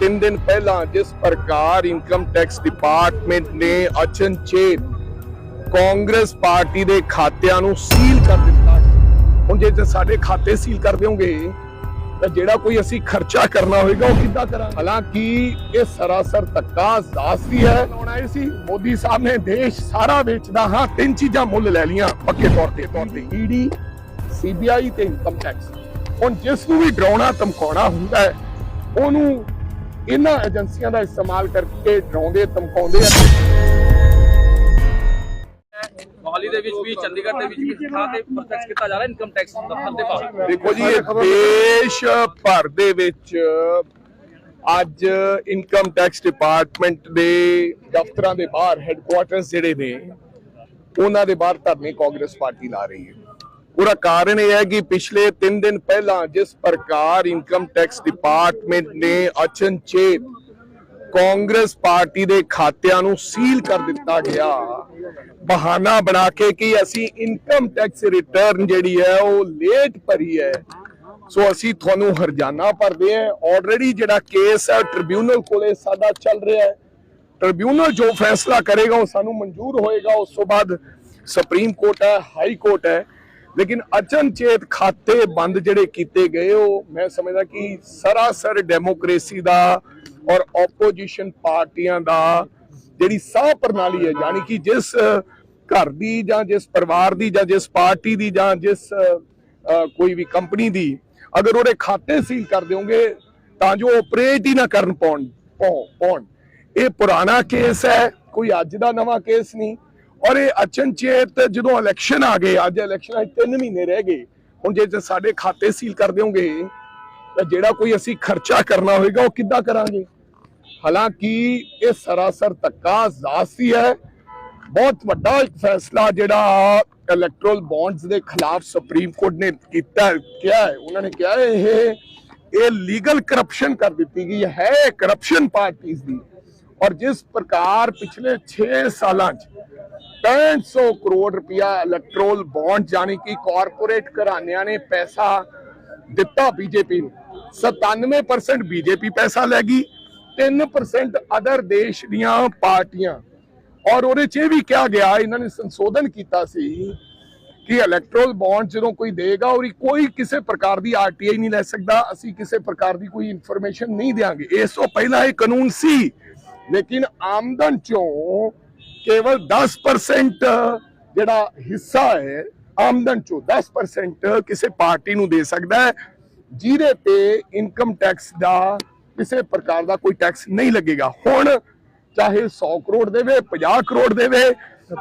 ਤਿੰਨ ਦਿਨ ਪਹਿਲਾਂ ਜਿਸ ਪ੍ਰਕਾਰ ਇਨਕਮ ਟੈਕਸ ਡਿਪਾਰਟਮੈਂਟ ਨੇ ਅਚਨਚੇਤ ਕਾਂਗਰਸ ਪਾਰਟੀ ਦੇ ਖਾਤਿਆਂ ਨੂੰ ਸੀਲ ਕਰ ਦਿੱਤਾ। ਹੁਣ ਜੇ ਸਾਡੇ ਖਾਤੇ ਸੀਲ ਕਰ ਦਿਓਗੇ ਤਾਂ ਜਿਹੜਾ ਕੋਈ ਅਸੀਂ ਖਰਚਾ ਕਰਨਾ ਹੋਏਗਾ ਉਹ ਕਿੱਦਾਂ ਕਰਾਂਗੇ? ਹਾਲਾਂਕਿ ਇਹ ਸਰਾਸਰ ਧੱਕਾ ਜ਼ਾਸਤੀ ਹੈ। ਹੁਣ ਸੀ, ਮੋਦੀ ਸਾਹਿਬ ਨੇ ਦੇਸ਼ ਸਾਰਾ ਵੇਚਦਾ ਹਾਂ, ਤਿੰਨ ਚੀਜ਼ਾਂ ਮੁੱਲ ਲੈ ਲੀਆਂ ਪੱਕੇ ਤੌਰ ਤੇ ਤੌਰ ਤੇ ਈਡੀ ਸੀਬੀਆਈ ਤੇ ਇਨਕਮ ਟੈਕਸ ਹੁਣ ਜਿਸ ਨੂੰ ਵੀ ਡਰਾਉਣਾ, ਧਮਕਾਉਣਾ ਹੁੰਦਾ ਹੈ, ਉਹਨੂੰ ਇਹਨਾਂ ਏਜੰਸੀਆਂ ਦਾ ਇਸਤੇਮਾਲ ਕਰਕੇ ਡਰਾਉਂਦੇ ਧਮਕਾਉਂਦੇ ਆ। ਮੋਹਾਲੀ ਦੇ ਵਿੱਚ ਵੀ ਚੰਡੀਗੜ੍ਹ ਦੇ ਵਿੱਚ ਵੀ ਥਾਂ ਤੇ ਕੀਤਾ ਜਾ ਰਿਹਾ ਇਨਕਮ ਟੈਕਸ ਦਫ਼ਤਰ ਦੇ ਬਾਹਰ ਦੇਖੋ ਜੀ ਇਹ ਦੇਸ਼ ਭਰ ਦੇ ਵਿੱਚ ਅੱਜ ਇਨਕਮ ਟੈਕਸ ਡਿਪਾਰਟਮੈਂਟ ਦੇ ਦਫ਼ਤਰਾਂ ਦੇ ਬਾਹਰ ਹੈੱਡਕੁਆਰਟਰਸ ਜਿਹੜੇ ਨੇ ਉਹਨਾਂ ਦੇ ਬਾਹਰ ਧਰਨੇ ਕਾਂਗਰਸ ਪਾਰਟੀ ਲਾ ਰਹੀ ਹੈ। ਉਹਦਾ ਕਾਰਨ ਇਹ ਹੈ ਕਿ ਪਿਛਲੇ 3 ਦਿਨ ਪਹਿਲਾਂ ਜਿਸ ਪ੍ਰਕਾਰ ਇਨਕਮ ਟੈਕਸ ਡਿਪਾਰਟਮੈਂਟ ਨੇ ਅਚਨਚੇਤ ਕਾਂਗਰਸ ਪਾਰਟੀ ਦੇ ਖਾਤਿਆਂ ਨੂੰ ਸੀਲ ਕਰ ਦਿੱਤਾ ਗਿਆ, ਬਹਾਨਾ ਬਣਾ ਕੇ ਕਿ ਅਸੀਂ ਇਨਕਮ ਟੈਕਸ ਰਿਟਰਨ ਜਿਹੜੀ ਹੈ ਉਹ ਲੇਟ ਭਰੀ ਹੈ। ਸੋ ਅਸੀਂ ਤੁਹਾਨੂੰ ਹਰਜਾਨਾ ਭਰਦੇ ਹਾਂ। ਆਲਰੇਡੀ ਜਿਹੜਾ ਕੇਸ ਹੈ ਟ੍ਰਿਬਿਊਨਲ ਕੋਲੇ ਸਾਡਾ ਚੱਲ ਰਿਹਾ ਹੈ। ਟ੍ਰਿਬਿਊਨਲ ਜੋ ਫੈਸਲਾ ਕਰੇਗਾ ਉਹ ਸਾਨੂੰ ਮਨਜ਼ੂਰ ਹੋਏਗਾ। ਉਸ ਤੋਂ ਬਾਅਦ ਸੁਪਰੀਮ ਕੋਰਟ ਹੈ ਹਾਈ ਕੋਰਟ ਹੈ। ਲੇਕਿਨ ਅਚਨਚੇਤ ਖਾਤੇ ਬੰਦ ਜਿਹੜੇ ਕੀਤੇ ਗਏ, ਉਹ ਮੈਂ ਸਮਝਦਾ ਕਿ ਸਰਾਸਰ ਡੈਮੋਕ੍ਰੇਸੀ ਦਾ ਔਰ ਆਪੋਜੀਸ਼ਨ ਪਾਰਟੀਆਂ ਦਾ ਜਿਹੜੀ ਸਾਹ ਪ੍ਰਣਾਲੀ ਹੈ, ਯਾਨੀ ਕਿ ਜਿਸ ਘਰ ਦੀ ਜਾਂ ਜਿਸ ਪਰਿਵਾਰ ਦੀ ਜਾਂ ਜਿਸ ਪਾਰਟੀ ਦੀ ਜਾਂ ਜਿਸ ਕੋਈ ਵੀ ਕੰਪਨੀ ਦੀ ਅਗਰ ਉਹਦੇ ਖਾਤੇ ਸੀਲ ਕਰ ਦਿਓਗੇ, ਤਾਂ ਜੋ ਆਪਰੇਟ ਹੀ ਨਾ ਕਰਨ ਪਾਉਣ ਪਾਉ- ਪਾਉਣ। ਇਹ ਪੁਰਾਣਾ ਕੇਸ ਹੈ, ਕੋਈ ਅੱਜ ਦਾ ਨਵਾਂ ਕੇਸ ਨਹੀਂ। ਔਰ ਇਹ ਅਚਨਚੇਤ ਜਦੋਂ ਇਲੈਕਸ਼ਨ ਆ ਗਏ, ਅੱਜ ਇਲੈਕਸ਼ਨਾਂ 'ਚ 3 ਮਹੀਨੇ ਰਹਿ ਗਏ, ਹੁਣ ਜੇ ਸਾਡੇ ਖਾਤੇ ਸੀਲ ਕਰ ਦਿਓਗੇ, ਤਾਂ ਜਿਹੜਾ ਕੋਈ ਅਸੀਂ ਖਰਚਾ ਕਰਨਾ ਹੋਏਗਾ, ਉਹ ਕਿੱਦਾਂ ਕਰਾਂਗੇ? ਹਾਲਾਂਕਿ ਇਹ ਸਰਾਸਰ ਧੱਕਾ ਜ਼ਾਸਤੀ ਹੈ ਬਹੁਤ ਵੱਡਾ ਫੈਸਲਾ ਜਿਹੜਾ ਇਲੈਕਟਰਲ ਬੌਂਡਸ ਦੇ ਖਿਲਾਫ ਸੁਪਰੀਮ ਕੋਰਟ ਨੇ ਕੀਤਾ, ਕਿਹਾ ਹੈ, ਉਹਨਾਂ ਨੇ ਕਿਹਾ ਇਹ ਇਹ ਲੀਗਲ ਕਰਪਸ਼ਨ ਕਰ ਦਿੱਤੀ ਗਈ ਹੈ ਕਰਪਸ਼ਨ ਪਾਰਟੀਆਂ ਦੀ। ਔਰ ਜਿਸ ਪ੍ਰਕਾਰ ਪਿਛਲੇ 6 ਸਾਲਾਂ 'ਚ 6500 ਕਰੋੜ ਰੁਪਇਆ ਇਲੈਕਟਰਲ ਬੌਂਡ ਯਾਨੀ ਕਿ ਕਾਰਪੋਰੇਟ ਘਰਾਣਿਆਂ ਨੇ ਪੈਸਾ ਦਿੱਤਾ ਬੀਜੇਪੀ ਨੂੰ। 97% ਬੀਜੇਪੀ ਪੈਸਾ ਲੈ ਗਈ 3% ਅਦਰ ਦੇਸ਼ ਦੀਆਂ ਪਾਰਟੀਆਂ। ਔਰ ਉਹਦੇ 'ਚ ਇਹ ਵੀ ਕਿਹਾ ਗਿਆ, ਇਹਨਾਂ ਨੇ ਸੰਸ਼ੋਧਨ ਕੀਤਾ ਸੀ ਕਿ ਇਲੈਕਟ੍ਰੋਲ ਬੌਂਡ ਜਦੋਂ ਕੋਈ ਦੇਗਾ ਉਹਦੀ ਕੋਈ ਕਿਸੇ ਪ੍ਰਕਾਰ ਦੀ ਆਰਟੀਆਈ ਨਹੀਂ ਲੈ ਸਕਦਾ, ਅਸੀਂ ਕਿਸੇ ਪ੍ਰਕਾਰ ਦੀ ਕੋਈ ਇਨਫੋਰਮੇਸ਼ਨ ਨਹੀਂ ਦੇਾਂਗੇ ਇਸ ਤੋਂ ਪਹਿਲਾਂ ਇਹ ਕਾਨੂੰਨ ਸੀ, ਲੇਕਿਨ ਆਮਦਨ ਚੋਂ ਕੇਵਲ 10% ਜਿਹੜਾ ਹਿੱਸਾ ਹੈ, ਆਮਦਨ ਚੋਂ 10% ਕਿਸੇ ਪਾਰਟੀ ਨੂੰ ਦੇ ਸਕਦਾ ਹੈ, ਜਿਹਦੇ ਤੇ ਇਨਕਮ ਟੈਕਸ ਦਾ ਕਿਸੇ ਪ੍ਰਕਾਰ ਦਾ ਕੋਈ ਟੈਕਸ ਨਹੀਂ ਲੱਗੇਗਾ। ਹੁਣ ਚਾਹੇ 100 ਕਰੋੜ ਦੇਵੇ 50 ਕਰੋੜ ਦੇਵੇ,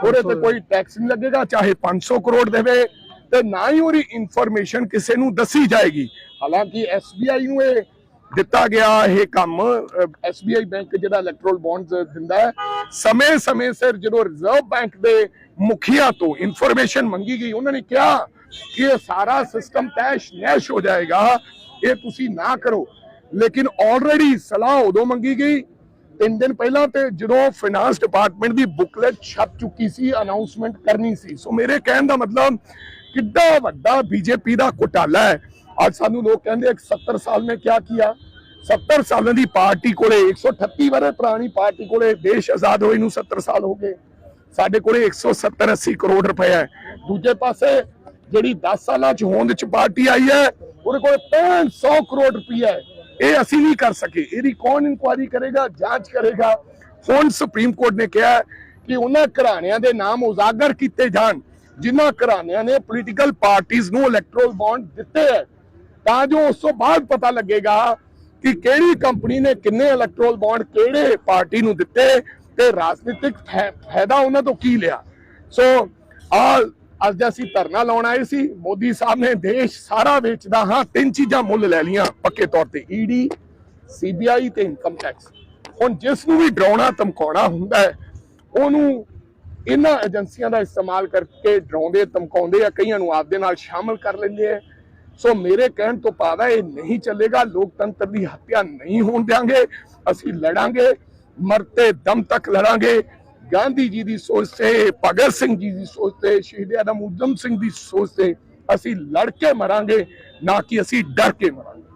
ਉਹਦੇ ਤੇ ਕੋਈ ਟੈਕਸ ਨਹੀਂ ਲੱਗੇਗਾ, ਚਾਹੇ 500 ਕਰੋੜ ਦੇਵੇ, ਤੇ ਨਾ ਹੀ ਉਹਦੀ ਇਨਫੋਰਮੇਸ਼ਨ ਕਿਸੇ ਨੂੰ ਦੱਸੀ ਜਾਏਗੀ। ਹਾਲਾਂਕਿ SBI ਨੂੰ ਇਹ ਦਿੱਤਾ ਗਿਆ ਇਹ ਕੰਮ SBI ਬੈਂਕ ਜਿਹੜਾ ਇਲੈਕਟਰਲ ਬੌਂਡਸ ਦਿੰਦਾ ਹੈ, ਸਮੇਂ-ਸਮੇਂ ਸਿਰ ਜਦੋਂ ਰਿਜ਼ਰਵ ਬੈਂਕ ਦੇ ਮੁਖੀਆ ਤੋਂ ਇਨਫੋਰਮੇਸ਼ਨ ਮੰਗੀ ਗਈ, ਉਹਨਾਂ ਨੇ ਕਿਹਾ ਕਿ ਇਹ ਸਾਰਾ ਸਿਸਟਮ ਤੈਸ਼ ਨੈਸ਼ ਹੋ ਜਾਏਗਾ, ਇਹ ਤੁਸੀਂ ਨਾ ਕਰੋ। ਲੇਕਿਨ ਆਲਰੇਡੀ ਸਲਾਹ ਉਦੋਂ ਮੰਗੀ ਗਈ, ਤਿੰਨ ਦਿਨ ਪਹਿਲਾਂ ਤੇ ਜਦੋਂ ਫਾਈਨਾਂਸ ਡਿਪਾਰਟਮੈਂਟ ਦੀ ਬੁਕਲੇਟ ਛਪ ਚੁੱਕੀ ਸੀ ਅਨਾਉਂਸਮੈਂਟ ਕਰਨੀ ਸੀ। ਸੋ ਮੇਰੇ ਕਹਿਣ ਦਾ ਮਤਲਬ ਕਿੱਡਾ ਵੱਡਾ ਬੀਜੇਪੀ ਦਾ ਘੁਟਾਲਾ ਹੈ। ਅੱਜ ਸਾਨੂੰ ਲੋਕ ਕਹਿੰਦੇ 70 ਸਾਲ ਨੇ ਕੀ ਕੀਤਾ 70 ਸਾਲਾਂ ਦੀ ਪਾਰਟੀ ਕੋਲੇ 138 ਵਰੇ ਪੁਰਾਣੀ ਪਾਰਟੀ ਕੋਲੇ ਦੇਸ਼ ਆਜ਼ਾਦ ਹੋਏ ਨੂੰ 70 ਸਾਲ ਹੋ ਗਏ। ਸਾਡੇ ਕੋਲੇ 170 80 ਕਰੋੜ ਰੁਪਏ ਹੈ। ਦੂਜੇ ਪਾਸੇ ਜਿਹੜੀ 10 ਸਾਲਾਂ ਚ ਹੋਂਦ ਚ ਪਾਰਟੀ ਆਈ ਹੈ, ਉਹਦੇ ਕੋਲੇ 500 ਕਰੋੜ ਰੁਪਏ ਹੈ। ਇਹ ਅਸੀਂ ਨਹੀਂ ਕਰ ਸਕੇ। ਇਹਦੀ ਕੌਣ ਇਨਕੁਆਇਰੀ ਕਰੇਗਾ, ਜਾਂਚ ਕਰੇਗਾ? ਹੁਣ ਸੁਪਰੀਮ ਕੋਰਟ ਨੇ ਕਿਹਾ ਕਿ ਉਹਨਾਂ ਘਰਾਣਿਆਂ ਦੇ ਨਾਮ ਉਜਾਗਰ ਕੀਤੇ ਜਾਣ, ਜਿਨ੍ਹਾਂ ਘਰਾਣਿਆਂ ਨੇ ਪੋਲੀਟੀਕਲ ਪਾਰਟੀਆਂ ਨੂੰ ਇਲੈਕਟਰਲ ਬੌਂਡ ਦਿੱਤੇ ਹੈ। ਤਾਂ ਜੋ ਉਸ ਤੋਂ ਬਾਅਦ ਪਤਾ ਲੱਗੇਗਾ ਕਿ ਕਿਹੜੀ ਕੰਪਨੀ ਨੇ ਕਿੰਨੇ ਇਲੈਕਟ੍ਰੋਲ ਬੌਂਡ ਕਿਹੜੇ ਪਾਰਟੀ ਨੂੰ ਦਿੱਤੇ ਤੇ ਰਾਜਨੀਤਿਕ ਫਾਇਦਾ ਉਹਨਾਂ ਤੋਂ ਕੀ ਲਿਆ। ਸੋ ਆ, ਅੱਜ ਅਸੀਂ ਧਰਨਾ ਲਾਉਣ ਆਏ ਸੀ। ਮੋਦੀ ਸਾਹਿਬ ਨੇ ਦੇਸ਼ ਸਾਰਾ ਵੇਚਦਾ ਹਾਂ, ਤਿੰਨ ਚੀਜ਼ਾਂ ਮੁੱਲ ਲੈ ਲੀਆਂ ਪੱਕੇ ਤੌਰ ਤੇ ਈਡੀ ਸੀਬੀਆਈ ਤੇ ਇਨਕਮ ਟੈਕਸ ਹੁਣ ਜਿਸ ਨੂੰ ਵੀ ਡਰਾਉਣਾ, ਧਮਕਾਉਣਾ ਹੁੰਦਾ ਹੈ, ਉਹਨੂੰ ਇਹਨਾਂ ਏਜੰਸੀਆਂ ਦਾ ਇਸਤੇਮਾਲ ਕਰਕੇ ਡਰਾਉਂਦੇ, ਧਮਕਾਉਂਦੇ ਆ, ਕਈਆਂ ਨੂੰ ਆਪਦੇ ਨਾਲ ਸ਼ਾਮਲ ਕਰ ਲੈਂਦੇ ਆ। ਸੋ ਮੇਰੇ ਕਹਿਣ ਤੋਂ ਭਾਵ ਹੈ, ਇਹ ਨਹੀਂ ਚੱਲੇਗਾ। ਲੋਕਤੰਤਰ ਦੀ ਹੱਤਿਆ ਨਹੀਂ ਹੋਣ ਦਿਆਂਗੇ। ਅਸੀਂ ਲੜਾਂਗੇ, ਮਰਤੇ ਦਮ ਤੱਕ ਲੜਾਂਗੇ। ਗਾਂਧੀ ਜੀ ਦੀ ਸੋਚ ਤੇ, ਭਗਤ ਸਿੰਘ ਜੀ ਦੀ ਸੋਚ ਤੇ, ਸ਼ਹੀਦ ਆਦਮ ਉਦਮ ਸਿੰਘ ਦੀ ਸੋਚ ਤੇ ਅਸੀਂ ਲੜ ਕੇ ਮਰਾਂਗੇ, ਨਾ ਕਿ ਅਸੀਂ ਡਰ ਕੇ ਮਰਾਂਗੇ।